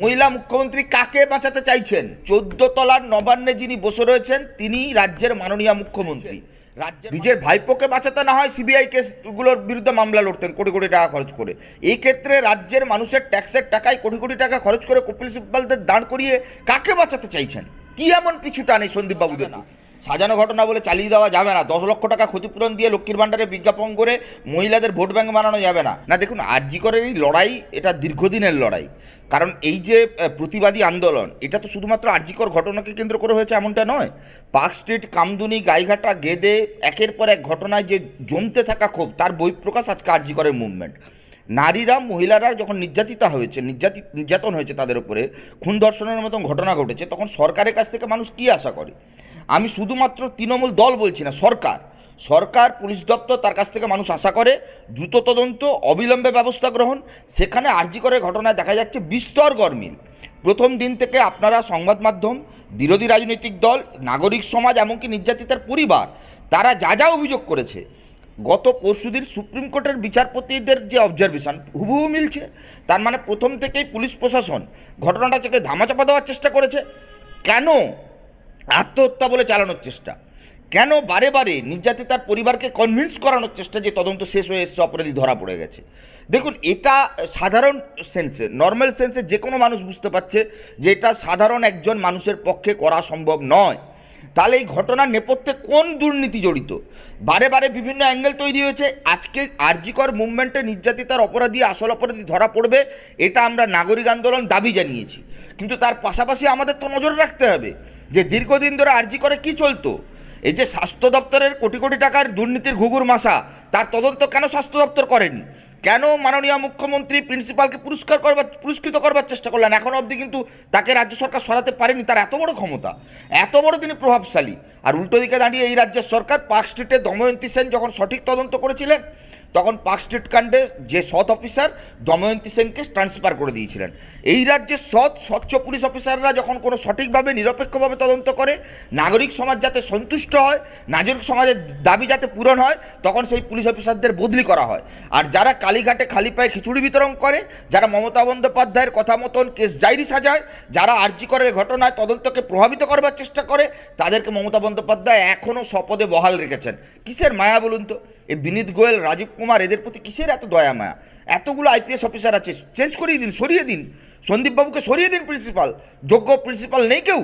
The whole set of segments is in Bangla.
মহিলা মুখ্যমন্ত্রী কাকে বাঁচাতে চাইছেন? চোদ্দ তলার নবান্নে যিনি বসে রয়েছেন তিনি রাজ্যের মাননীয় মুখ্যমন্ত্রী। রাজ্যের নিজের ভাইপোকে বাঁচাতে না হয় সিবিআই কেসগুলোর বিরুদ্ধে মামলা লড়তেন কোটি কোটি টাকা খরচ করে। এই ক্ষেত্রে রাজ্যের মানুষের ট্যাক্সের টাকায় কোটি কোটি টাকা খরচ করে কপিল সিব্বালদের দাঁড় করিয়ে কাকে বাঁচাতে চাইছেন? কি এমন কিছুটা নেই সন্দীপবাবুদের না সাজানো ঘটনা বলে চালিয়ে দেওয়া যাবে না। দশ লক্ষ টাকা ক্ষতিপূরণ দিয়ে লক্ষ্মীর ভাণ্ডারে বিজ্ঞাপন করে মহিলাদের ভোট ব্যাংক বানানো যাবে না। না, দেখুন, আরজি করের এই লড়াই, এটা দীর্ঘদিনের লড়াই। কারণ এই যে প্রতিবাদী আন্দোলন, এটা তো শুধুমাত্র আরজিকর ঘটনাকে কেন্দ্র করে হয়েছে এমনটা নয়। পার্ক স্ট্রিট, কামদুনি, গাইঘাটা, গেদে, একের পর এক ঘটনায় যে জমতে থাকা ক্ষোভ, তার বহিঃপ্রকাশ আজকে আরজিকরের মুভমেন্ট নারীরা, মহিলারা যখন নির্যাতিতা হয়েছে নির্যাতিত নির্যাতন হয়েছে তাদের উপরে, খুন ধর্ষণের মতন ঘটনা ঘটেছে, তখন সরকারের কাছ থেকে মানুষ কী আশা করে? আমি শুধুমাত্র তৃণমূল দল বলছি না, সরকার। সরকার, পুলিশ দপ্তর তার কাছ থেকে মানুষ আশা করে, দ্রুত তদন্ত, অবিলম্বে ব্যবস্থা গ্রহণ, সেখানে আর্জি করে ঘটনায় দেখা যাচ্ছে বিস্তর গরমিল। প্রথম দিন থেকে আপনারা সংবাদ মাধ্যম, বিরোধী রাজনৈতিক দল, নাগরিক সমাজ, এমনকি নির্যাতিতার পরিবার, তারা যা যা অভিযোগ করেছে গত পরশুদিন সুপ্রিম কোর্টের বিচারপতিদের যে অবজারভেশন হুবহু মিলছে। তার মানে প্রথম থেকেই পুলিশ প্রশাসন ঘটনাটা ঘটনাটাকে ধামাচাপা দেওয়ার চেষ্টা করেছে। কেন আত্মহত্যা বলে চালানোর চেষ্টা? কেন বারে বারে নির্যাতিতার পরিবারকে কনভিন্স করানোর চেষ্টা যে তদন্ত শেষ হয়ে এসছে, অপরাধী ধরা পড়ে গেছে? দেখুন, এটা সাধারণ সেন্সে নর্মাল সেন্সে যে কোনো মানুষ বুঝতে পারছে যে এটা সাধারণ একজন মানুষের পক্ষে করা সম্ভব নয়। তাহলে এই ঘটনার নেপথ্যে কোন দুর্নীতি জড়িত? বারে বারে বিভিন্ন অ্যাঙ্গেল তৈরি হয়েছে। আজকে আরজিকর মুভমেন্টে নির্যাতিতার অপরাধী, আসল অপরাধী ধরা পড়বে, এটা আমরা নাগরিক আন্দোলন দাবি জানিয়েছি। কিন্তু তার পাশাপাশি আমাদের তো নজর রাখতে হবে যে দীর্ঘদিন ধরে আরজি করে কি চলতো? এই যে স্বাস্থ্য দপ্তরের কোটি কোটি টাকার দুর্নীতির ঘুঘুর মাসা, তার তদন্ত কেন স্বাস্থ্য দপ্তর করেনি? কেন মাননীয় মুখ্যমন্ত্রী প্রিন্সিপালকে পুরস্কার করবার পুরস্কৃত করবার চেষ্টা করলেন? এখন অবধি কিন্তু তাকে রাজ্য সরকার সরাতে পারেনি, তার এত বড় ক্ষমতা, এত বড় তিনি প্রভাবশালী। আর উল্টো দিকে দাঁড়িয়ে এই রাজ্যের সরকার পার্ক স্ট্রিটে দময়ন্তী সেন যখন সঠিক তদন্ত করেছিলেন তখন পার্ক স্ট্রিট কাণ্ডে যে সৎ অফিসার দময়ন্তী সেনকে ট্রান্সফার করে দিয়েছিলেন। এই রাজ্যের সৎ, স্বচ্ছ পুলিশ অফিসাররা যখন কোনো সঠিকভাবে, নিরপেক্ষভাবে তদন্ত করে, নাগরিক সমাজ যাতে সন্তুষ্ট হয়, নাগরিক সমাজের দাবি যাতে পূরণ হয়, তখন সেই পুলিশ অফিসারদের বদলি করা হয়। আর যারা কালীঘাটে খালি পায়ে খিচুড়ি বিতরণ করে, যারা মমতা বন্দ্যোপাধ্যায়ের কথা মতন কেস ডায়েরি সাজায়, যারা আর্জি করের ঘটনায় তদন্তকে প্রভাবিত করবার চেষ্টা করে, তাদেরকে মমতা বন্দ্যোপাধ্যায় এখনও স্বপদে বহাল রেখেছেন। কিসের মায়া বলুন তো? এই বিনীত গোয়েল, রাজীব কুমার, এদের প্রতি কিসের এত দয়া মায়া? এতগুলো আইপিএস অফিসার আছে চেঞ্জ করিয়ে দিন, সরিয়ে দিন। সন্দীপবাবুকে সরিয়ে দিন প্রিন্সিপাল যোগ্য প্রিন্সিপাল নেই কেউ?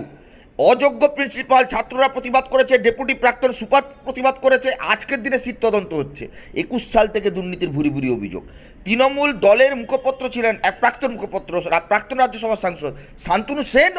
অযোগ্য প্রিন্সিপাল ছাত্ররা প্রতিবাদ করেছে ডেপুটি প্রাক্তন সুপার প্রতিবাদ করেছে, আজকের দিনে শীত তদন্ত হচ্ছে। একুশ সাল থেকে দুর্নীতির ভুরি ভুরি অভিযোগ। তৃণমূল দলের মুখপত্র ছিলেন, এক প্রাক্তন মুখপত্র প্রাক্তন রাজ্যসভার সাংসদ। শান্তনু সেন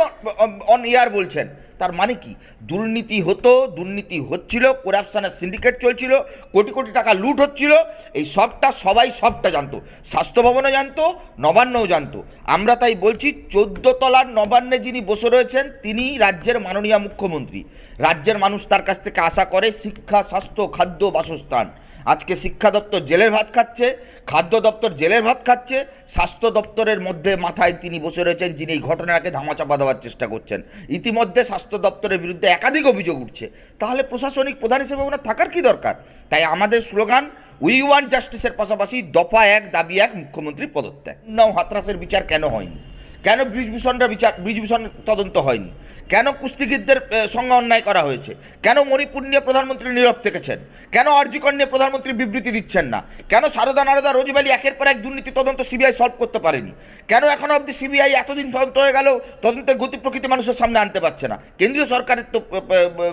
অন ইয়ার বলছেন। তার মানে কি? দুর্নীতি হতো, দুর্নীতি হচ্ছিল করাপশানের সিন্ডিকেট চলছিল, কোটি কোটি টাকা লুট হচ্ছিল, এই সবটা সবাই সবটা জানতো। স্বাস্থ্য ভবনও জানতো, নবান্নও জানতো। আমরা তাই বলছি, চোদ্দ তলার নবান্নে যিনি বসে রয়েছেন, তিনি রাজ্যের মাননীয় মুখ্যমন্ত্রী। রাজ্যের মানুষ তার কাছ থেকে আশা করে শিক্ষা, স্বাস্থ্য, খাদ্য, বাসস্থান। আজকে শিক্ষা দপ্তর জেলের ভাত খাচ্ছে, খাদ্য দপ্তর জেলের ভাত খাচ্ছে, স্বাস্থ্য দপ্তরের মধ্যে মাথায় তিনি বসে রয়েছেন, যিনি এই ঘটনাকে ধামাচাপা দেওয়ার চেষ্টা করছেন। ইতিমধ্যে স্বাস্থ্য দপ্তরের বিরুদ্ধে একাধিক অভিযোগ উঠছে। তাহলে প্রশাসনিক প্রধান হিসেবে ওনার থাকার কি দরকার? তাই আমাদের স্লোগান উই ওয়ান জাস্টিসের পাশাপাশি দফা এক, দাবি এক, মুখ্যমন্ত্রী পদত্যাগ। নাও হাতরাসের বিচার কেন হয়নি? কেন ব্রিজভূষণরা বিচার ব্রিজভূষণ তদন্ত হয়নি? কেন কুস্তিগীরদের সঙ্গে অন্যায় করা হয়েছে? কেন মণিপুর নিয়ে প্রধানমন্ত্রী নীরব থেকেছেন? কেন আরজিকর নিয়ে প্রধানমন্ত্রী বিবৃতি দিচ্ছেন না? কেন সারদা নারদা রোজবালি একের পর এক দুর্নীতি তদন্ত সিবিআই সলভ করতে পারেনি? কেন এখনও অবধি সিবিআই এতদিন তদন্ত হয়ে গেল, তদন্তের গতি প্রকৃতি মানুষের সামনে আনতে পারছে না? কেন্দ্রীয় সরকারের তো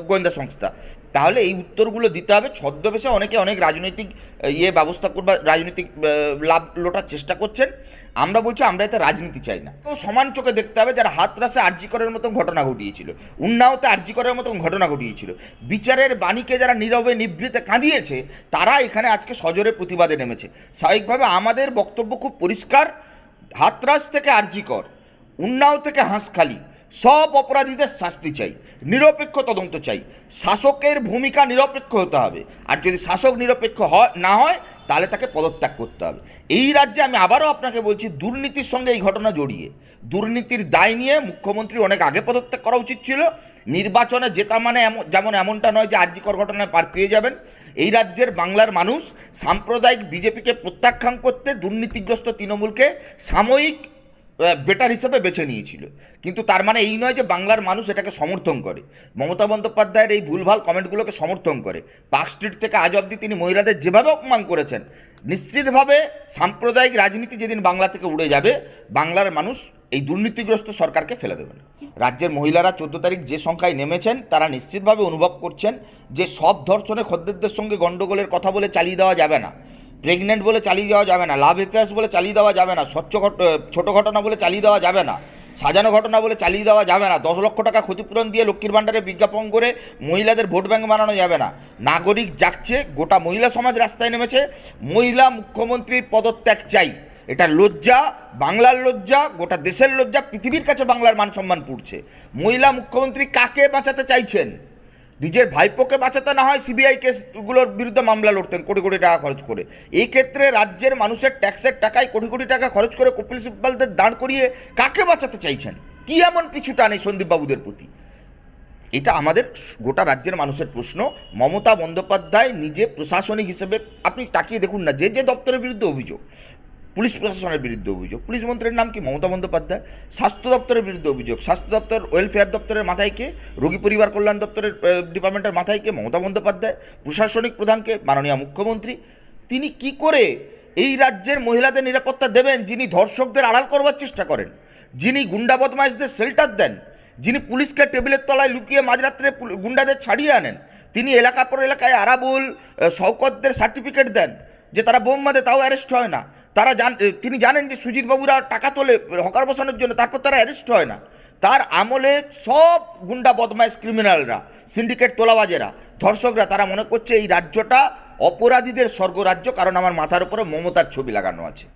গোয়েন্দা সংস্থা। তাহলে এই উত্তরগুলো দিতে হবে, ছদ্মবেশে অনেকে অনেক রাজনৈতিক ইয়ে ব্যবস্থা করবার, রাজনৈতিক লাভ লোটার চেষ্টা করছেন। আমরা বলছি আমরা এতে রাজনীতি চাই না। তো সমান চোখে দেখতে হবে যারা হাতরাসে আর্জিকরের মতন ঘটনা ঘটিয়েছিল। উন্নাওতে আর্জিকরের মতন ঘটনা ঘটিয়েছিল। বিচারের বাণীকে যারা নীরবে নিভৃতে কাঁদিয়েছে, তারা এখানে আজকে সজোরে প্রতিবাদে নেমেছে। স্বাভাবিকভাবে আমাদের বক্তব্য খুব পরিষ্কার। হাতরাস থেকে আর্জিকর উন্নাও থেকে হাঁসখালি সব অপরাধীদের শাস্তি চাই, নিরপেক্ষ তদন্ত চাই। শাসকের ভূমিকা নিরপেক্ষ হতে হবে। আর যদি শাসক নিরপেক্ষ হয়, না হয়, তাহলে তাকে পদত্যাগ করতে হবে। এই রাজ্যে আমি আবারও আপনাকে বলছি, দুর্নীতির সঙ্গে এই ঘটনা জড়িয়ে। দুর্নীতির দায় নিয়ে মুখ্যমন্ত্রী অনেক আগে পদত্যাগ করা উচিত ছিল। নির্বাচনে জেতা মানে এমন যেমন এমনটা নয় যে আর্যিকর ঘটনায় পার পেয়ে যাবেন। এই রাজ্যের বাংলার মানুষ সাম্প্রদায়িক বিজেপিকে প্রত্যাখ্যান করতে দুর্নীতিগ্রস্ত তৃণমূলকে সাময়িক বেটার হিসেবে বেছে নিয়েছিল। কিন্তু তার মানে এই নয় যে বাংলার মানুষ এটাকে সমর্থন করে। মমতা বন্দ্যোপাধ্যায়ের এই ভুলভাল কমেন্টগুলোকে সমর্থন করে। পার্ক স্ট্রিট থেকে আজ অবধি তিনি মহিলাদের যেভাবে অপমান করেছেন, নিশ্চিতভাবে সাম্প্রদায়িক রাজনীতি যেদিন বাংলা থেকে উড়ে যাবে, বাংলার মানুষ এই দুর্নীতিগ্রস্ত সরকারকে ফেলে দেবেন। রাজ্যের মহিলারা চোদ্দ তারিখ যে সংখ্যায় নেমেছেন, তারা নিশ্চিতভাবে অনুভব করছেন যে সব ধর্ষণে খদ্দেরদের সঙ্গে গণ্ডগোলের কথা বলে চালিয়ে দেওয়া যাবে না। প্রেগনেন্ট বলে চালিয়ে দেওয়া যাবে না লাভ অ্যাফেয়ার্স বলে চালিয়ে দেওয়া যাবে না, স্বচ্ছ ছোটো ঘটনা বলে চালিয়ে দেওয়া যাবে না, সাজানো ঘটনা বলে চালিয়ে দেওয়া যাবে না, দশ লক্ষ টাকা ক্ষতিপূরণ দিয়ে লক্ষ্মীর ভাণ্ডারে বিজ্ঞাপন করে মহিলাদের ভোট ব্যাঙ্ক বানানো যাবে না, নাগরিক যাচ্ছে, গোটা মহিলা সমাজ রাস্তায় নেমেছে, মহিলা মুখ্যমন্ত্রীর পদত্যাগ চাই, এটা লজ্জা, বাংলার লজ্জা, গোটা দেশের লজ্জা, পৃথিবীর কাছে বাংলার মান সম্মান পুড়ছে, মহিলা মুখ্যমন্ত্রী কাকে বাঁচাতে চাইছেন? নিজের ভাইপোকে বাঁচাতে না হয় সিবিআই কেসগুলোর বিরুদ্ধে মামলা লড়তেন, কোটি কোটি টাকা খরচ করে। এই ক্ষেত্রে রাজ্যের মানুষের ট্যাক্সের টাকায় কোটি কোটি টাকা খরচ করে কপিল সিব্বালদের দাঁড় করিয়ে কাকে বাঁচাতে চাইছেন? কি এমন কিছু টানে সন্দীপবাবুদের প্রতি? এটা আমাদের গোটা রাজ্যের মানুষের প্রশ্ন। মমতা বন্দ্যোপাধ্যায় নিজে প্রশাসনিক হিসেবে, আপনি তাকিয়ে দেখুন না, যে যে দপ্তরের বিরুদ্ধে অভিযোগ পুলিশ প্রশাসনের বিরুদ্ধে অভিযোগ। পুলিশ মন্ত্রীর নাম কি? মমতা বন্দ্যোপাধ্যায়। স্বাস্থ্য দপ্তরের বিরুদ্ধে অভিযোগ। স্বাস্থ্য দপ্তর ওয়েলফেয়ার দপ্তরের মাথায় কে? রোগী পরিবার কল্যাণ দপ্তরের ডিপার্টমেন্টের মাথায় কে? মমতা বন্দ্যোপাধ্যায়। প্রশাসনিক প্রধানকে? মাননীয় মুখ্যমন্ত্রী। তিনি কি করে এই রাজ্যের মহিলাদের নিরাপত্তা দেবেন? যিনি ধর্ষকদের আড়াল করবার চেষ্টা করেন, যিনি গুন্ডা বদমাইশদের শেল্টার দেন, যিনি পুলিশকে টেবিলের তলায় লুকিয়ে মাঝরাত্রে গুন্ডাদের ছাড়িয়ে আনেন, তিনি এলাকার পর এলাকায় আরাবুল শওকতদের সার্টিফিকেট দেন, যে তারা বোম মাদে তাও অ্যারেস্ট হয় না। তারা জান তিনি জানেন যে সুজিতবাবুরা টাকা তোলে হকার বসানোর জন্য, তারপর তারা অ্যারেস্ট হয় না। তার আমলে সব গুন্ডা বদমাইশ ক্রিমিনালরা সিন্ডিকেট তোলাবাজেরা, ধর্ষকরা, তারা মনে করছে এই রাজ্যটা অপরাধীদের স্বর্গরাজ্য, কারণ আমার মাথার উপরে মমতার ছবি লাগানো আছে।